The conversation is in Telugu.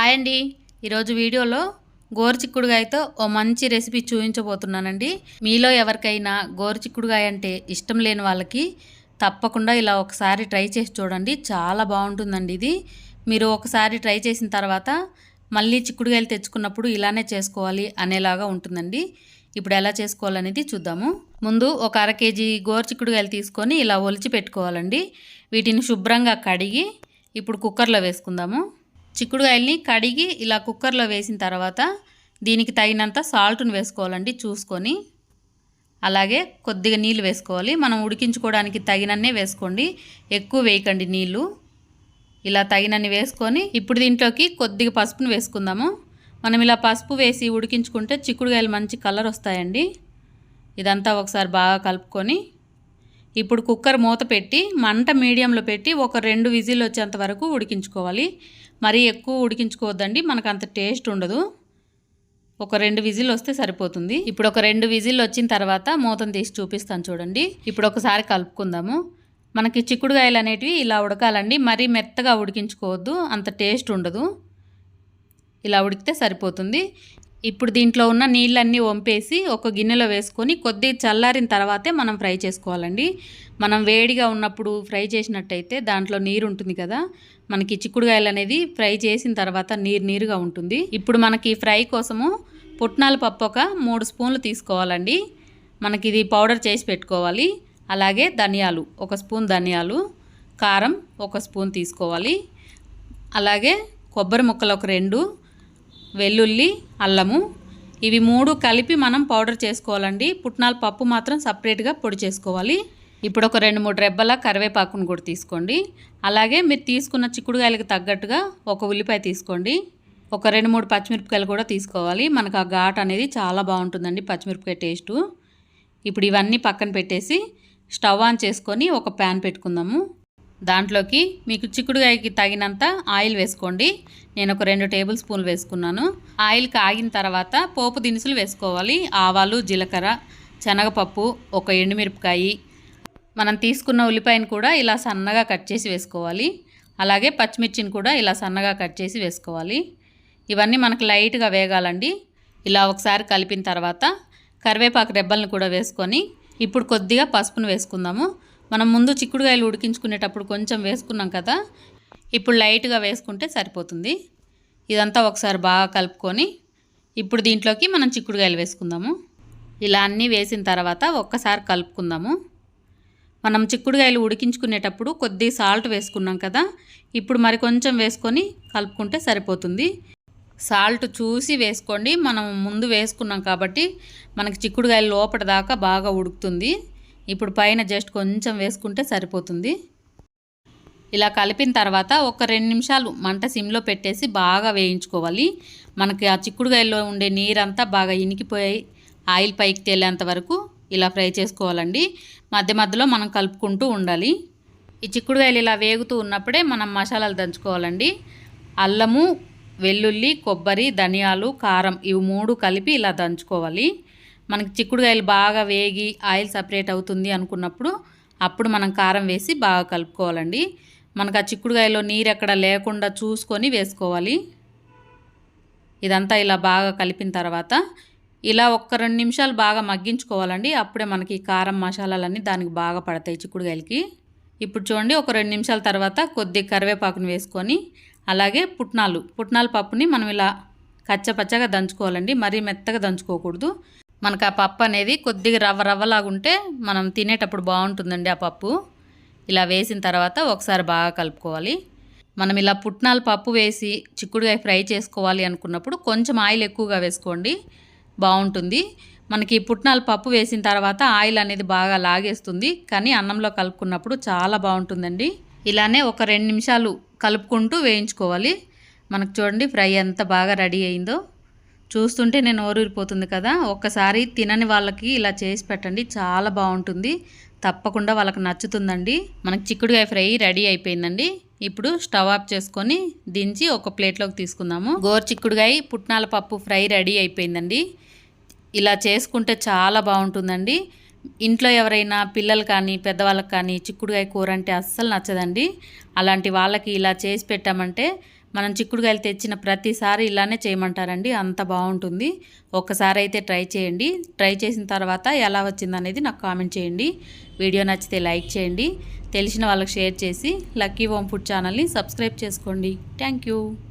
హాయ్ అండి. ఈరోజు వీడియోలో గోరుచిక్కుడుగాయతో ఓ మంచి రెసిపీ చూపించబోతున్నానండి. మీలో ఎవరికైనా గోరుచిక్కుడుగాయ అంటే ఇష్టం లేని వాళ్ళకి తప్పకుండా ఇలా ఒకసారి ట్రై చేసి చూడండి. చాలా బాగుంటుందండి ఇది. మీరు ఒకసారి ట్రై చేసిన తర్వాత మళ్ళీ చిక్కుడుగాయలు తెచ్చుకున్నప్పుడు ఇలానే చేసుకోవాలి అనేలాగా ఉంటుందండి. ఇప్పుడు ఎలా చేసుకోవాలనేది చూద్దాము. ముందు ఒక అర కేజీ గోరుచిక్కుడుగాయలు తీసుకొని ఇలా ఒలిచి పెట్టుకోవాలండి. వీటిని శుభ్రంగా కడిగి ఇప్పుడు కుక్కర్లో వేసుకుందాము. చిక్కుడుకాయల్ని కడిగి ఇలా కుక్కర్లో వేసిన తర్వాత దీనికి తగినంత సాల్ట్ను వేసుకోవాలండి చూసుకొని. అలాగే కొద్దిగా నీళ్ళు వేసుకోవాలి. మనం ఉడికించుకోవడానికి తగినన్నే వేసుకోండి. ఎక్కువ వేయకండి నీళ్ళు. ఇలా తగినన్ని వేసుకొని ఇప్పుడు దీంట్లోకి కొద్దిగా పసుపును వేసుకుందాము. మనం ఇలా పసుపు వేసి ఉడికించుకుంటే చిక్కుడుకాయలు మంచి కలర్ వస్తాయండి. ఇదంతా ఒకసారి బాగా కలుపుకొని ఇప్పుడు కుక్కర్ మూత పెట్టి మంట మీడియంలో పెట్టి ఒక రెండు విజిల్ వచ్చేంత వరకు ఉడికించుకోవాలి. మరీ ఎక్కువ ఉడికించుకోవద్దండి మనకు అంత టేస్ట్ ఉండదు. ఒక రెండు విజిల్ వస్తే సరిపోతుంది. ఇప్పుడు ఒక రెండు విజిల్ వచ్చిన తర్వాత మూతను తీసి చూపిస్తాను చూడండి. ఇప్పుడు ఒకసారి కలుపుకుందాము. మనకి చిక్కుడుకాయలు అనేటివి ఇలా ఉడకాలండి. మరీ మెత్తగా ఉడికించుకోవద్దు అంత టేస్ట్ ఉండదు. ఇలా ఉడికితే సరిపోతుంది. ఇప్పుడు దీంట్లో ఉన్న నీళ్ళన్నీ వంపేసి ఒక గిన్నెలో వేసుకొని కొద్దిగా చల్లారిన తర్వాతే మనం ఫ్రై చేసుకోవాలండి. మనం వేడిగా ఉన్నప్పుడు ఫ్రై చేసినట్టయితే దాంట్లో నీరు ఉంటుంది కదా. మనకి చిక్కుడుగాయలు అనేది ఫ్రై చేసిన తర్వాత నీరు నీరుగా ఉంటుంది. ఇప్పుడు మనకి ఫ్రై కోసము పుట్నాల పప్పు ఒక మూడు స్పూన్లు తీసుకోవాలండి. మనకి ఇది పౌడర్ చేసి పెట్టుకోవాలి. అలాగే ధనియాలు ఒక స్పూన్ ధనియాలు కారం ఒక స్పూన్ తీసుకోవాలి. అలాగే కొబ్బరి ముక్కలు ఒక రెండు వెల్లుల్లి అల్లము. ఇవి మూడు కలిపి మనం పౌడర్ చేసుకోవాలండి. పుట్నాల పప్పు మాత్రం సపరేట్గా పొడి చేసుకోవాలి. ఇప్పుడు ఒక రెండు మూడు రెబ్బల కరివేపాకును కూడా తీసుకోండి. అలాగే మీరు తీసుకున్న చిక్కుడుకాయలకు తగ్గట్టుగా ఒక ఉల్లిపాయ తీసుకోండి. ఒక రెండు మూడు పచ్చిమిరపకాయలు కూడా తీసుకోవాలి. మనకు ఆ ఘాట్ అనేది చాలా బాగుంటుందండి పచ్చిమిరపకాయ టేస్టు. ఇప్పుడు ఇవన్నీ పక్కన పెట్టేసి స్టవ్ ఆన్ చేసుకొని ఒక ప్యాన్ పెట్టుకుందాము. దాంట్లోకి మీకు చిక్కుడుకాయకి తగినంత ఆయిల్ వేసుకోండి. నేను ఒక రెండు టేబుల్ స్పూన్లు వేసుకున్నాను. ఆయిల్ కాగిన తర్వాత పోపు దినుసులు వేసుకోవాలి. ఆవాలు జీలకర్ర శనగపప్పు ఒక ఎండుమిరపకాయి. మనం తీసుకున్న ఉల్లిపాయను కూడా ఇలా సన్నగా కట్ చేసి వేసుకోవాలి. అలాగే పచ్చిమిర్చిని కూడా ఇలా సన్నగా కట్ చేసి వేసుకోవాలి. ఇవన్నీ మనకు లైట్గా వేగాలండి. ఇలా ఒకసారి కలిపిన తర్వాత కరివేపాకు రెబ్బలను కూడా వేసుకొని ఇప్పుడు కొద్దిగా పసుపును వేసుకుందాము. మనం ముందు చిక్కుడుకాయలు ఉడికించుకునేటప్పుడు కొంచెం వేసుకున్నాం కదా ఇప్పుడు లైట్గా వేసుకుంటే సరిపోతుంది. ఇదంతా ఒకసారి బాగా కలుపుకొని ఇప్పుడు దీంట్లోకి మనం చిక్కుడుకాయలు వేసుకుందాము. ఇలా అన్నీ వేసిన తర్వాత ఒక్కసారి కలుపుకుందాము. మనం చిక్కుడుకాయలు ఉడికించుకునేటప్పుడు కొద్ది సాల్ట్ వేసుకున్నాం కదా ఇప్పుడు మరి కొంచెం వేసుకొని కలుపుకుంటే సరిపోతుంది. సాల్ట్ చూసి వేసుకోండి మనం ముందు వేసుకున్నాం కాబట్టి మనకి చిక్కుడుకాయలు లోపల దాకా బాగా ఉడుకుతుంది. ఇప్పుడు పైన జస్ట్ కొంచెం వేసుకుంటే సరిపోతుంది. ఇలా కలిపిన తర్వాత ఒక రెండు నిమిషాలు మంట సిమ్లో పెట్టేసి బాగా వేయించుకోవాలి. మనకి ఆ చిక్కుడుకాయల్లో ఉండే నీరంతా బాగా ఇనికిపోయి ఆయిల్ పైకి తేలేంత వరకు ఇలా ఫ్రై చేసుకోవాలండి. మధ్య మధ్యలో మనం కలుపుకుంటూ ఉండాలి. ఈ చిక్కుడుగాయలు ఇలా వేగుతూ ఉన్నప్పుడే మనం మసాలాలు దంచుకోవాలండి. అల్లము వెల్లుల్లి కొబ్బరి ధనియాలు కారం ఇవి మూడు కలిపి ఇలా దంచుకోవాలి. మనకి చిక్కుడుకాయలు బాగా వేగి ఆయిల్ సపరేట్ అవుతుంది అనుకున్నప్పుడు అప్పుడు మనం కారం వేసి బాగా కలుపుకోవాలండి. మనకు ఆ చిక్కుడుకాయలో నీరు ఎక్కడ లేకుండా చూసుకొని వేసుకోవాలి. ఇదంతా ఇలా బాగా కలిపిన తర్వాత ఇలా ఒక్క రెండు నిమిషాలు బాగా మగ్గించుకోవాలండి. అప్పుడే మనకి కారం మసాలాలన్నీ దానికి బాగా పడతాయి చిక్కుడుకాయలకి. ఇప్పుడు చూడండి ఒక రెండు నిమిషాల తర్వాత కొద్ది కరివేపాకుని వేసుకొని అలాగే పుట్నాలు పుట్నాల పప్పుని మనం ఇలా కచ్చపచ్చగా దంచుకోవాలండి. మరీ మెత్తగా దంచుకోకూడదు. మనకు ఆ పప్పు అనేది కొద్దిగా రవ్వ రవ్వలాగుంటే మనం తినేటప్పుడు బాగుంటుందండి ఆ పప్పు. ఇలా వేసిన తర్వాత ఒకసారి బాగా కలుపుకోవాలి. మనం ఇలా పుట్నాల పప్పు వేసి చిక్కుడుకాయ ఫ్రై చేసుకోవాలి అనుకున్నప్పుడు కొంచెం ఆయిల్ ఎక్కువగా వేసుకోండి. బాగుంటుంది. మనకి పుట్నాల పప్పు వేసిన తర్వాత ఆయిల్ అనేది బాగా లాగేస్తుంది. కానీ అన్నంలో కలుపుకున్నప్పుడు చాలా బాగుంటుందండి. ఇలానే ఒక రెండు నిమిషాలు కలుపుకుంటూ వేయించుకోవాలి. మనకు చూడండి ఫ్రై ఎంత బాగా రెడీ అయిందో. చూస్తుంటే నేను ఓరూరిపోతుంది కదా ఒక్కసారి తినని వాళ్ళకి ఇలా చేసి పెట్టండి చాలా బాగుంటుంది. తప్పకుండా వాళ్ళకి నచ్చుతుందండి. మనకి చిక్కుడుకాయ ఫ్రై రెడీ అయిపోయిందండి. ఇప్పుడు స్టవ్ ఆఫ్ చేసుకొని దించి ఒక ప్లేట్లోకి తీసుకుందాము. గోరు చిక్కుడుకాయ పుట్నాల పప్పు ఫ్రై రెడీ అయిపోయిందండి. ఇలా చేసుకుంటే చాలా బాగుంటుందండి. ఇంట్లో ఎవరైనా పిల్లలు కానీ పెద్దవాళ్ళకి కానీ చిక్కుడుకాయ కూర అంటే అస్సలు నచ్చదండి. అలాంటి వాళ్ళకి ఇలా చేసి పెట్టామంటే మనం చిక్కుడుకాయలు తెచ్చిన ప్రతిసారి ఇలానే చేయమంటారండి. అంత బాగుంటుంది. ఒక్కసారి అయితే ట్రై చేయండి. ట్రై చేసిన తర్వాత ఎలా వచ్చిందనేది నాకు కామెంట్ చేయండి. వీడియో నచ్చితే లైక్ చేయండి. తెలిసిన వాళ్ళకి షేర్ చేసి లక్కీ హోమ్ ఫుడ్ ఛానల్ని సబ్స్క్రైబ్ చేసుకోండి. Thank you.